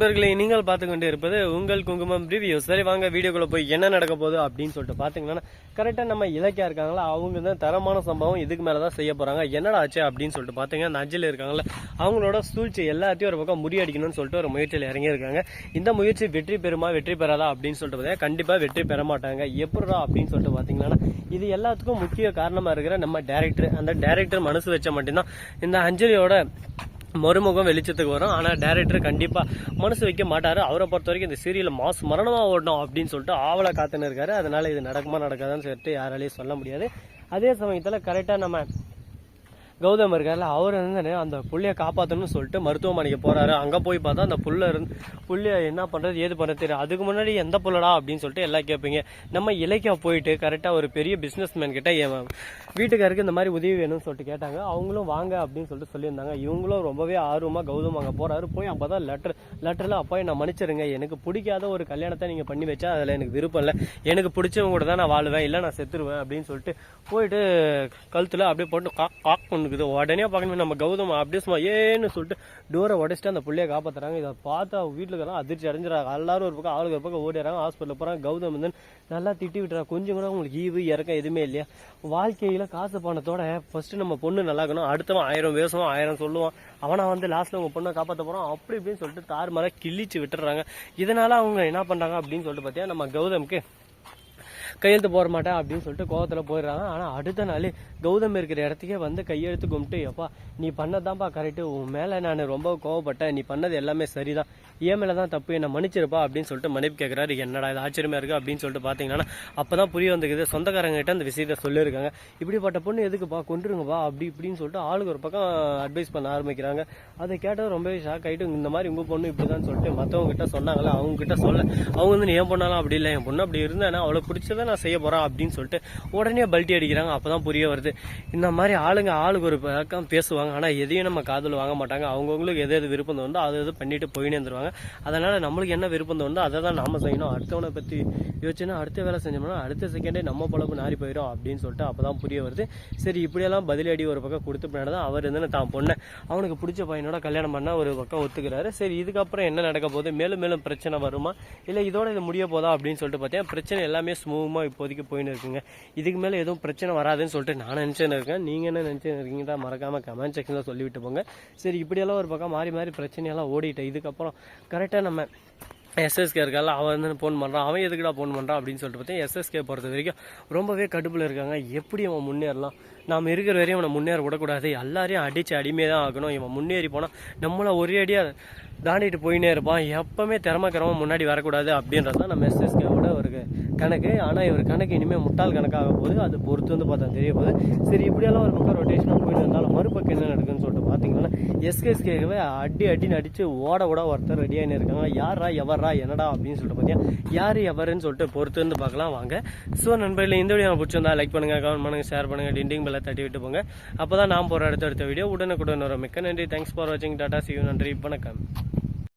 நண்பர்களை நீங்கள் பார்த்து கொண்டே இருப்பது உங்கள் குங்குமம் ரிவ்யூ சரி வாங்க வீடியோக்குள்ளே போய் என்ன நடக்க போகுது அப்படின்னு சொல்லிட்டு பார்த்தீங்கன்னா கரெக்டாக நம்ம இலக்கியா இருக்காங்களா அவங்க தான் தரமான சம்பவம் இதுக்கு மேலே தான் செய்ய போகிறாங்க என்னடா ஆச்சு அப்படின்னு சொல்லிட்டு பார்த்தீங்கன்னா இந்த அஞ்சலி இருக்காங்களா அவங்களோட சூழ்ச்சி எல்லாத்தையும் ஒரு பக்கம் முறியடிக்கணும்னு சொல்லிட்டு ஒரு முயற்சியில் இறங்கியிருக்காங்க. இந்த முயற்சி வெற்றி பெறுமா வெற்றி பெறாதா அப்படின்னு சொல்லிட்டு பார்த்தீங்கன்னா கண்டிப்பாக வெற்றி பெற மாட்டாங்க. எப்படா அப்படின்னு சொல்லிட்டு பார்த்தீங்கன்னா இது எல்லாத்துக்கும் முக்கிய காரணமாக இருக்கிற நம்ம டேரக்டர் அந்த டேரக்டர் மனசு வச்ச மட்டும்தான் இந்த அஞ்சலியோட மறுமுகம் வெளிச்சத்துக்கு வரும். ஆனால் டேரக்டர் கண்டிப்பாக மனசு வைக்க மாட்டார். அவரை பொறுத்த வரைக்கும் இந்த சீரியல் மாஸ் மரணமாக ஓடணும் அப்படின்னு சொல்லிட்டு ஆவலை காத்துன்னு இருக்காரு. அதனால் இது நடக்குமா நடக்காதான்னு சொல்லிட்டு யாராலையும் சொல்ல முடியாது. அதே சமயத்தில் கரெக்டாக நம்ம கௌதம் இருக்கார்ல அவர் வந்து அந்த புள்ளையை காப்பாற்றணும்னு சொல்லிட்டு மருத்துவமனைக்கு போறாரு. அங்கே போய் பார்த்தா அந்த புள்ள இருந்து புள்ளைய என்ன பண்றது ஏது பண்ணுறது தெரியும் அதுக்கு முன்னாடி எந்த புள்ளடா அப்படின்னு சொல்லிட்டு எல்லாம் கேட்பீங்க. நம்ம இலக்கியா போயிட்டு கரெக்டாக ஒரு பெரிய பிஸ்னஸ் மேன் கிட்ட என் வீட்டுக்காருக்கு இந்த மாதிரி உதவி வேணும்னு சொல்லிட்டு கேட்டாங்க. அவங்களும் வாங்க அப்படின்னு சொல்லிட்டு சொல்லியிருந்தாங்க. இவங்களும் ரொம்பவே ஆர்வமாக கௌதம் அங்கே போறாரு. போய் அப்போ தான் லெட்டர் லெட்டரில் அப்பா என்ன மன்னிச்சிருங்க. எனக்கு பிடிக்காத ஒரு கல்யாணத்தை நீங்கள் பண்ணி வச்சா அதில் எனக்கு விருப்பம் இல்லை. எனக்கு பிடிச்சவங்க கூட தான் நான் வாழுவேன். இல்லை நான் செத்துருவேன். அப்படின்னு சொல்லிட்டு போயிட்டு கழுத்தில் அப்படியே போட்டு காக் காக் பண்ணுக்குது உடனே பார்க்கணும் நம்ம கௌதம் அப்படியே சும்மா ஏன்னு சொல்லிட்டு டோரை உடைச்சிட்டு அந்த பிள்ளைய காப்பாற்றுறாங்க இதை பார்த்தா வீட்டுல இருக்கிறாங்க அதிர்ச்சி அடைஞ்சிடறாங்க. எல்லாரும் ஒரு பக்கம் ஆளுக்கு ஒரு பக்கம் ஓடிறாங்க ஹாஸ்பிட்டல் போகிறாங்க கௌதம் வந்து நல்லா திட்டி விட்டுறாங்க கொஞ்சம் கூட உங்களுக்கு ஈவு இறக்கம் எதுவுமே இல்லையா? வாழ்க்கையில் காசு பணத்தோட ஃபர்ஸ்ட் நம்ம பொண்ணு நல்லா இருக்கணும். அடுத்தவன் ஆயிரம் பேசுவான் ஆயிரம் சொல்லுவான். அவனை வந்து லாஸ்ட்டில் உங்கள் பொண்ணை காப்பாற்ற போகிறான் அப்படி இப்படின்னு சொல்லிட்டு தார் மர கிழிச்சு விட்டுறாங்க. இதனால் அவங்க என்ன பண்ணுறாங்க அப்படின்னு சொல்லிட்டு பார்த்தீங்கன்னா நம்ம கௌதம்க்கு கையெழுத்து போட மாட்டேன் அப்படின்னு சொல்லிட்டு கோவத்தில் போயிடுறாங்க. ஆனால் அடுத்த நாள் கௌதம் இருக்கிற இடத்துக்கே வந்து கையெழுத்து கும்பிட்டு எப்பா நீ பண்ணதான்ப்பா கரெக்டு உன் மேலே நான் ரொம்ப கோவப்பட்டேன். நீ பண்ணது எல்லாமே சரிதான். ஏன் மேலே தான் தப்பு. என்னை மன்னிச்சிருப்பா அப்படின்னு சொல்லிட்டு மன்னிப்பு கேட்கறாரு என்னடா இது ஆச்சரியமா இருக்கு? அப்படின்னு சொல்லிட்டு பார்த்திங்கன்னா அப்போ தான் புரிய வந்துக்குது சொந்தக்காரங்கிட்ட அந்த விஷயத்த சொல்லியிருக்காங்க. இப்படிப்பட்ட பொண்ணு எதுக்குப்பா? கொண்டுருங்கப்பா அப்படி இப்படின்னு சொல்லிட்டு ஆளுக்கு ஒரு பக்கம் அட்வைஸ் பண்ண ஆரம்பிக்கிறாங்க. அதை கேட்டது ரொம்பவே ஷாக் ஆகிட்டு இந்த மாதிரி உங்கள் பொண்ணு இப்படிதான் சொல்லிட்டு மற்றவங்க கிட்ட சொன்னாங்களா அவங்க கிட்ட சொல்ல அவங்க வந்து நீ ஏன் பொண்ணாலும் அப்படி இல்லை? என் பொண்ணு அப்படி இருந்தேன்னா அவளை பிடிச்சத நான் செய்ய போகிறேன் அப்படின்னு சொல்லிட்டு உடனே பல்ட்டி அடிக்கிறாங்க. அப்போ தான் புரிய வருது. இந்த மாதிரி ஆளுங்க ஆளுக்கு ஒரு பக்கம் பேசுவாங்க. ஆனால் எதையும் நம்ம காதில் வாங்க மாட்டாங்க. அவங்கவுங்களுக்கு எது எது விருப்பம் தோணுதோ அதை எது பண்ணிட்டு போயினே இருந்துருவாங்க. அதனால் நம்மளுக்கு என்ன விருப்பம் தோணுதோ அதை தான் நாம் செய்யணும். அடுத்தவனை பற்றி யோசிச்சுன்னா அடுத்த வேலை செஞ்சோம்னா அடுத்த செகண்டே நம்ம பழப்பு நாரி போயிடும் அப்படின்னு சொல்லிட்டு அப்பதான் புரிய வருது. சரி இப்படியெல்லாம் பதிலடி ஒரு பக்கம் கொடுத்து பின்னாடி தான் அவர் வந்து தான் பொண்ணை. அவனுக்கு பிடிச்ச பையனோட கல்யாணம் பண்ண ஒரு பக்கம் ஒத்துக்கிறாரு. சரி இதுக்கப்புறம் என்ன நடக்க போகுது? மேலும் மேலும் பிரச்சனை வருமா? இல்லை இதோட இது முடிய போதா அப்படின்னு சொல்லிட்டு பார்த்தீங்கன்னா பிரச்சனை எல்லாமே ஸ்மூ ஸ்மூவமாக இப்போதைக்கு போயின்னு இருக்குங்க. இதுக்கு மேலே எதுவும் பிரச்சனை வராதுன்னு சொல்லிட்டு நான் நினச்சேன்னு இருக்கேன். நீங்கள் என்ன நினச்சேன்னு இருக்கீங்க மறக்காமல் கமெண்ட் செக்ஷனில் சொல்லிவிட்டு போங்க. சரி இப்படியெல்லாம் ஒரு பக்கம் மாறி மாறி பிரச்சனையெல்லாம் ஓடிட்டேன் இதுக்கப்புறம் கரெக்டாக நம்ம எஸ்எஸ்கே இருக்கால அவன் வந்து ஃபோன் பண்ணுறான் அவன் எதுக்குடா ஃபோன் பண்ணுறான் அப்படின்னு சொல்லிட்டு பார்த்தீங்கன்னா எஸ்எஸ்கே பொறுத்த வரைக்கும் ரொம்பவே கடுப்பில் இருக்காங்க. எப்படி அவன் முன்னேறலாம்? நாம் இருக்கிற வரையும் அவனை முன்னேற விடக்கூடாது. எல்லாரையும் அடித்து அடிமையே தான் ஆகணும் இவன் முன்னேறி போனால் நம்மளை ஒரே அடியாக தாண்டிட்டு போயினே இருப்பான். எப்பவுமே திறமைக்கிறவன் முன்னாடி வரக்கூடாது அப்படின்றது தான் நம்ம எஸ்எஸ்கேவோட ஒரு கணக்கு. ஆனால் இவர் கணக்கு இனிமேல் முட்டாள் கணக்காக போகுது. அது பொறுத்து வந்து பார்த்தா தெரிய போகுது. சரி இப்படியெல்லாம் ஒரு பக்கம் ரொட்டேஷனாக போயிட்டு இருந்தாலும் மறுபக்கம் என்ன நடக்குன்னு சொல்லிட்டு பார்த்தீங்கன்னா எஸ்கேஸ்கேவே அடி அடின்னு அடிச்சு ஓட ஓட ஒருத்தர் ரெடியாகின்னு இருக்காங்க. யாரா எவரா என்னடா அப்படின்னு சொல்லிட்டு பார்த்தீங்கன்னா யார் எவருன்னு சொல்லிட்டு பொறுத்து வந்து பார்க்கலாம் வாங்க. ஸோ நண்பர்களே இந்த வீடியோ பிடிச்சிருந்தா லைக் பண்ணுங்க கமெண்ட் பண்ணுங்க ஷேர் பண்ணுங்க டிண்டிங் பெல்லை தட்டி விட்டு போங்க. அப்போ தான் நான் போகிற அடுத்த அடுத்த வீடியோ உடனுக்குடன் வரும். மிக்க நன்றி. தேங்க்ஸ் ஃபார் வாட்சிங் டாட்டா சியூ நன்றி. வணக்கம்.